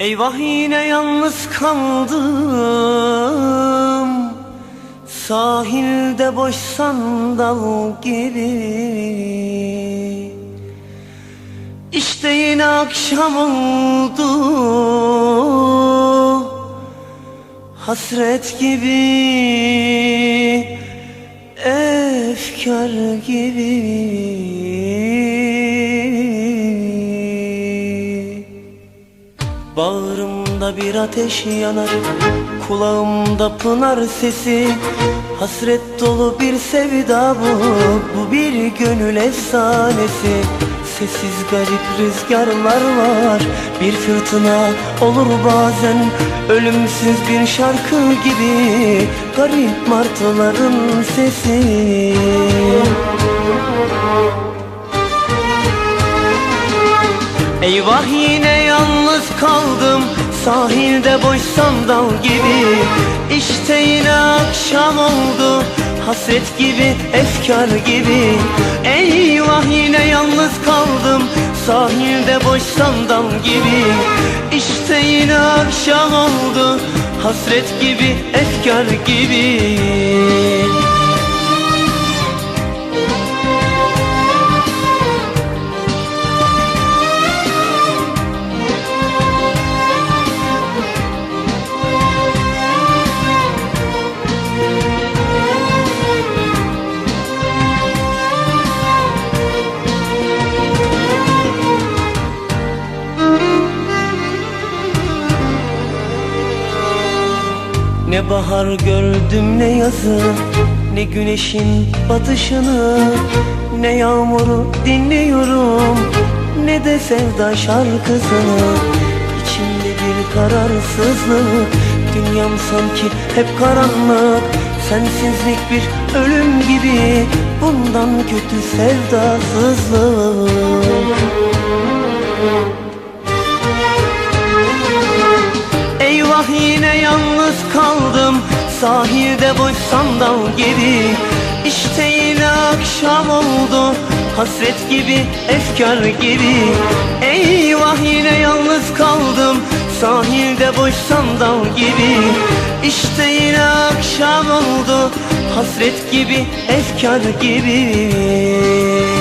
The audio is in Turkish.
Eyvah yine yalnız kaldım. Sahilde boş sandal gibi. İşte yine akşam oldu. Hasret gibi Efkar gibi Bağrımda bir ateş yanar Kulağımda pınar sesi. Hasret dolu bir sevda bu Bu bir gönül efsanesi. Sessiz garip rüzgarlar var Bir fırtına olur bazen. Ölümsüz bir şarkı gibi Garip martıların sesi. Eyvah yine kaldım. Sahilde boş sandal gibi. İşte yine akşam oldu. Hasret gibi, efkar gibi. Eyvah yine yalnız kaldım. Sahilde boş sandal gibi. İşte yine akşam oldu. Hasret gibi, efkar gibi Ne bahar gördüm ne yazı Ne güneşin batışını Ne yağmuru dinliyorum Ne de sevda şarkısını. İçimde bir kararsızlık Dünyam sanki hep karanlık. Sensizlik bir ölüm gibi Bundan kötü sevdasızlık yalnız kaldım. Sahilde boş sandal gibi. İşte yine akşam oldu. Hasret gibi, efkar gibi. Eyvah yine yalnız kaldım. Sahilde boş sandal gibi. İşte yine akşam oldu. Hasret gibi, efkar gibi